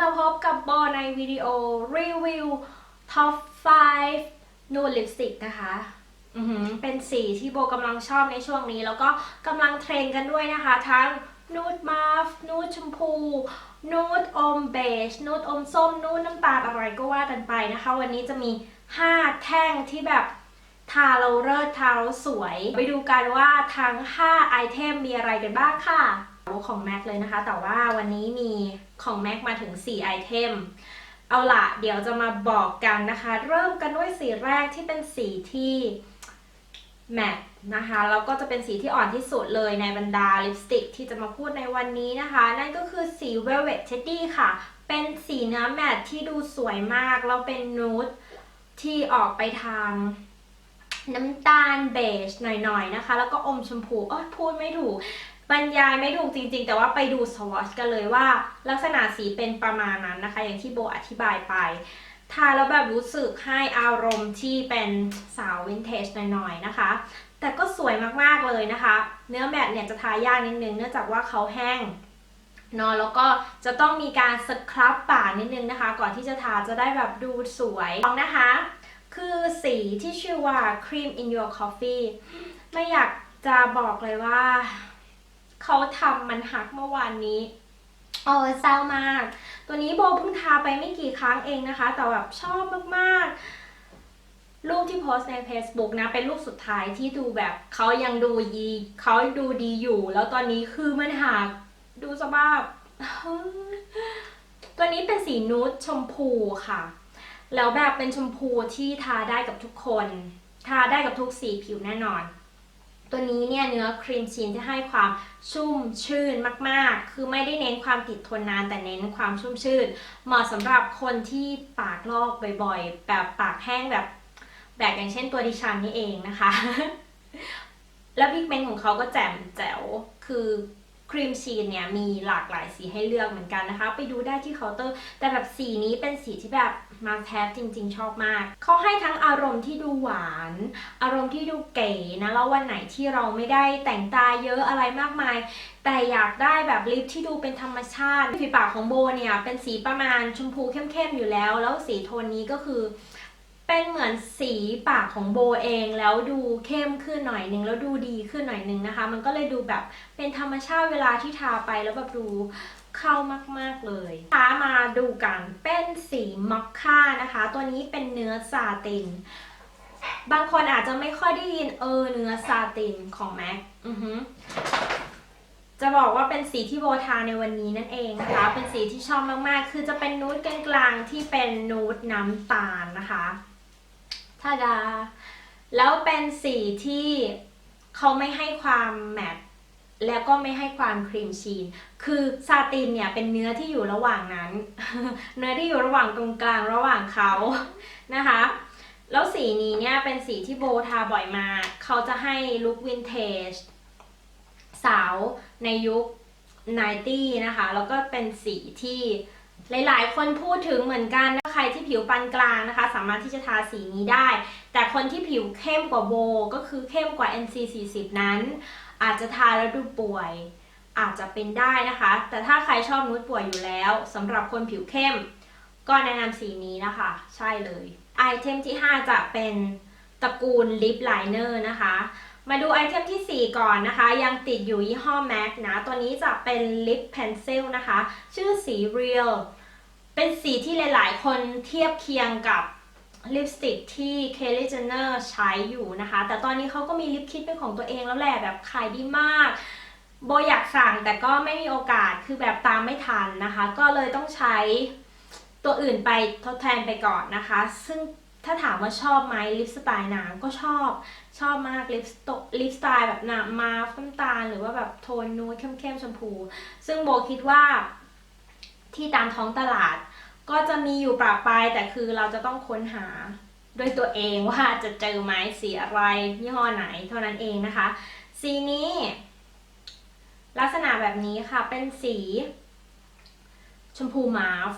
มาพบกับโบในวิดีโอรีวิว Top 5นูดลิปสติกนะคะอือหือเป็นสีที่โบกำลังชอบในช่วงนี้ แล้วก็กำลังเทรนกันด้วยนะคะ ทั้งนูดมาฟนูดชมพูนูดอมเบจนูดอมส้มนูดน้ำตาลอะไรก็ว่ากันไปนะคะ วันนี้จะมี 5 แท่งที่แบบ ทาเราเลิศทาเราสวย ไปดูกันว่าทั้ง 5 ไอเทมมีอะไรกันบ้างค่ะของ MAC เลยนะคะ แต่ว่าวันนี้มีของ MAC มาถึง 4 ไอเทม เอาละเดี๋ยวจะมาบอกกันนะคะ เริ่มกันด้วยสีแรกที่เป็นสีที่แมทนะคะแล้วก็จะเป็นสีที่อ่อนที่สุดเลยในบรรดาลิปสติกที่จะมาพูดในวันนี้นะคะ นั่นก็คือสี Velvet Teddy ค่ะ เป็นสีเนื้อแมทที่ดูสวยมาก แล้วเป็นนูดที่ออกไปทาง น้ำตาลเบจหน่อยๆนะคะ แล้วก็อมชมพูเอ้ยพูดไม่ถูกบรรยายไม่ถูกจริงๆ แต่ว่าไปดูสวอชกันเลยว่า ลักษณะสีเป็นประมาณนั้นนะคะ อย่างที่โบอธิบายไปทาแล้วแบบรู้สึกให้อารมณ์ที่เป็นสาววินเทจหน่อยๆนะคะ แต่ก็สวยมากๆเลยนะคะ เนื้อแมทเนี่ยจะทายากนิดนึงเนื่องจากว่าเขาแห้งเนาะแล้วก็จะต้องมีการสครับปากนิดนึงนะคะ ก่อนที่จะทาจะได้แบบดูสวยลองนะคะ คือสีที่ชื่อว่า Cream in Your Coffee ไม่อยากจะบอกเลยว่า เขาทำมันหักเมื่อวานนี้โอ้เศร้ามาก ตัวนี้โบเพิ่งทาไปไม่กี่ครั้งเองนะคะ แต่แบบชอบมากๆ รูปที่โพสใน Facebook นะ เป็นรูปสุดท้ายที่ดูแบบเขายังดูดีเขาดูดีอยู่ แล้วตอนนี้คือมันหักดูสภาพตัวนี้เป็นสีนูดชมพูค่ะ แล้วแบบเป็นชมพูที่ทาได้กับทุกคน ทาได้กับทุกสีผิวแน่นอน ตัวนี้เนี่ยเนื้อครีมชีนที่ให้ความชุ่มชื่นมากๆ คือไม่ได้เน้นความติดทนนานแต่เน้นความชุ่มชื่น เหมาะสำหรับคนที่ปากลอกบ่อยๆ แบบปากแห้งแบบแบบอย่างเช่นตัวดิฉันนี่เองนะคะ แล้วพิกเมนต์ของเขาก็แจ่มแจ๋ว คือครีมชีนเนี่ยมีหลากหลายสีให้เลือกเหมือนกันนะคะ ไปดูได้ที่เคาน์เตอร์ แต่แบบสีนี้เป็นสีที่แบบ มาแทบจริง ๆ ชอบมาก เขาให้ทั้งอารมณ์ที่ดูหวาน อารมณ์ที่ดูเก๋นะแล้ววันไหนที่เราไม่ได้แต่งตาเยอะอะไรมากมาย แต่อยากได้แบบลิปที่ดูเป็นธรรมชาติฝีปากของโบเนี่ยเป็นสีประมาณชมพูเข้มๆอยู่แล้ว แล้วสีโทนนี้ก็คือ เป็นเหมือนสีปากของโบเองแล้วดูเข้มขึ้นหน่อยนึงแล้วดูดีขึ้นหน่อยนึงนะคะ มันก็เลยดูแบบเป็นธรรมชาติเวลาที่ทาไปแล้วแบบดูเข้ามาก ๆ เลยทามาดูกันเป็นสีมอคค่านะคะ ตัวนี้เป็นเนื้อซาติน บางคนอาจจะไม่ค่อยได้ยินเออเนื้อซาตินของแม็กอือหือจะบอกว่าเป็นสีที่โบทาในวันนี้นั่นเองนะคะ เป็นสีที่ชอบมาก ๆ คือจะเป็นนูดกลางๆที่เป็นนูดน้ำตาลนะคะ ทาดา แล้วเป็นสีที่เขาไม่ให้ความแมตต์แล้วก็ไม่ให้ความครีมชีน คือซาตินเนี่ยเป็นเนื้อที่อยู่ระหว่างนั้น เนื้อที่อยู่ระหว่างตรงกลางระหว่างเขานะคะ แล้วสีนี้เนี่ยเป็นสีที่โบทาบ่อยมากเขาจะให้ลุควินเทจสาวในยุค 90 นะคะ แล้วก็เป็นสีที่หลายๆ คนพูดถึงเหมือนกันน รที่ผิวปานกลางนะคะ สามารถที่จะทาสีนี้ได้ แต่คนที่ผิวเข้มกว่าโบก็คือเข้มกว่า NC 40นั้น อาจจะทาแล้วดูป่วย อาจจะเป็นได้นะคะ แต่ถ้าใครชอบนูดป่วยอยู่แล้วสำหรับคนผิวเข้ม ก็แนะนำสีนี้นะคะ ใช่เลยไอเทมที่ 5 จะเป็นตระกูลลิปไลเนอร์นะคะมาดูไอเทมที่ 4 ก่อนนะคะ ยังติดอยู่ยี่ห้อ MAC นะ ตัวนี้จะเป็นลิปเพนซิลนะคะ ชื่อสี Real เป็นสีที่หลาย ๆ คนเทียบเคียงกับลิปสติกที่ Kylie Jenner ใช้อยู่นะคะ แต่ตอนนี้เขาก็มีลิปคิดเป็นของตัวเองแล้วแหละแบบขายดีมากโบอยากสั่งแต่ก็ไม่มีโอกาสคือแบบตามไม่ทันนะคะ ก็เลยต้องใช้ตัวอื่นไปทดแทนไปก่อนนะคะ ซึ่งถ้าถามว่าชอบไหมลิปสไตล์นางก็ชอบชอบมากลิปสตลิปสไตล์แบบหนามาน้ำตาล หรือว่าแบบโทนนูดเข้มๆชมพู ซึ่งโบคิดว่าที่ตามท้องตลาด ก็จะมีอยู่ปราปรายแต่คือเราจะต้องค้นหาด้วยตัวเองว่าจะเจอไหมสีอะไรยี่ห้อไหนเท่านั้นเองนะคะ สีนี้ ลักษณะแบบนี้ค่ะเป็นสี ชมพูมาฟ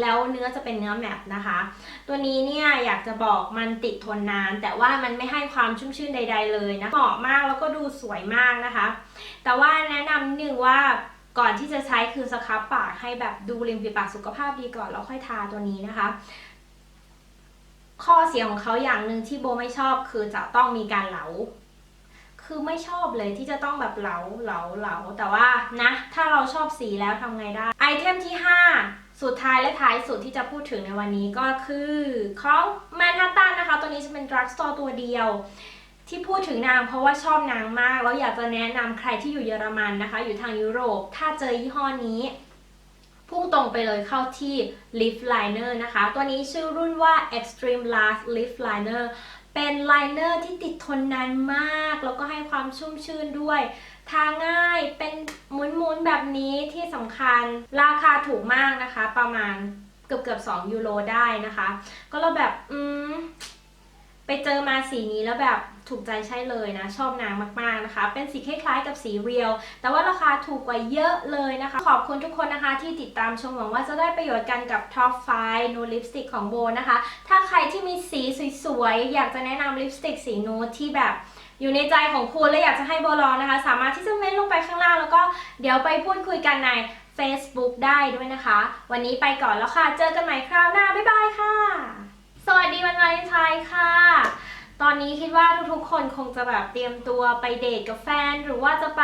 แล้วเนื้อจะเป็นเนื้อแมตนะคะ ตัวนี้เนี่ยอยากจะบอกมันติดทนนาน แต่ว่ามันไม่ให้ความชุ่มชื่นใด ๆ เลยนะเหมาะมากแล้วก็ดูสวยมากนะคะ แต่ว่าแนะนำนิดนึงว่าก่อนที่จะใช้คือสครับปาก ให้แบบดูริมฝีปากสุขภาพดีก่อนแล้วค่อยทาตัวนี้นะคะ ข้อเสียของเขาอย่างหนึ่งที่โบไม่ชอบคือจะต้องมีการเหลา คือไม่ชอบเลยที่จะต้องแบบเหลาเหลาเหลาแต่ว่านะ ถ้าเราชอบสีแล้วทำไงได้ ไอเทมที่ 5สุดท้ายและท้ายสุดที่จะพูดถึงในวันนี้ก็คือของแมนฮัตตันนะคะ ตัวนี้จะเป็นดรักสโตร์ตัวเดียว ที่พูดถึงนางเพราะว่าชอบนางมาก แล้วอยากจะแนะนำใครที่อยู่เยอรมันนะคะ อยู่ทางยุโรป ถ้าเจอยี่ห้อนี้ พุ่งตรงไปเลยเข้าที่ Lift Liner นะคะ ตัวนี้ชื่อรุ่นว่า Extreme Last Lift Liner เป็นไลเนอร์ที่ติดทนนานมาก แล้วก็ให้ความชุ่มชื่นด้วย ทาง่ายเป็นหมุนๆแบบนี้ที่สำคัญราคาถูกมากนะคะ ประมาณเกือบเกือบ2ยูโรได้นะคะ ก็เราแบบ อืม ไปเจอมาสีนี้แล้วแบบถูกใจใช่เลยนะ ชอบนางมากๆนะคะ เป็นสีคล้ายๆกับสีเรียลแต่ว่าราคาถูกกว่าเยอะเลยนะคะ ขอบคุณทุกคนนะคะที่ติดตามชมหวังว่าจะได้ประโยชน์กันกับ Top 5 นูลิปสติกของโบนะคะ ถ้าใครที่มีสีสวยๆ อยากจะแนะนำลิปสติกสีนูดที่แบบอยู่ในใจของคุณและอยากจะให้โบลองนะคะ สามารถที่จะเม้นลงไปข้างล่างแล้วก็เดี๋ยวไปพูดคุยกันใน Facebook ได้ด้วยนะคะ วันนี้ไปก่อนแล้วค่ะ เจอกันใหม่คราวหน้า บ๊ายบายค่ะ สวัสดีวันวาเลนไทน์ค่ะ ตอนนี้คิดว่าทุกๆคนคงจะแบบเตรียมตัวไปเดทกับแฟน หรือว่าจะไป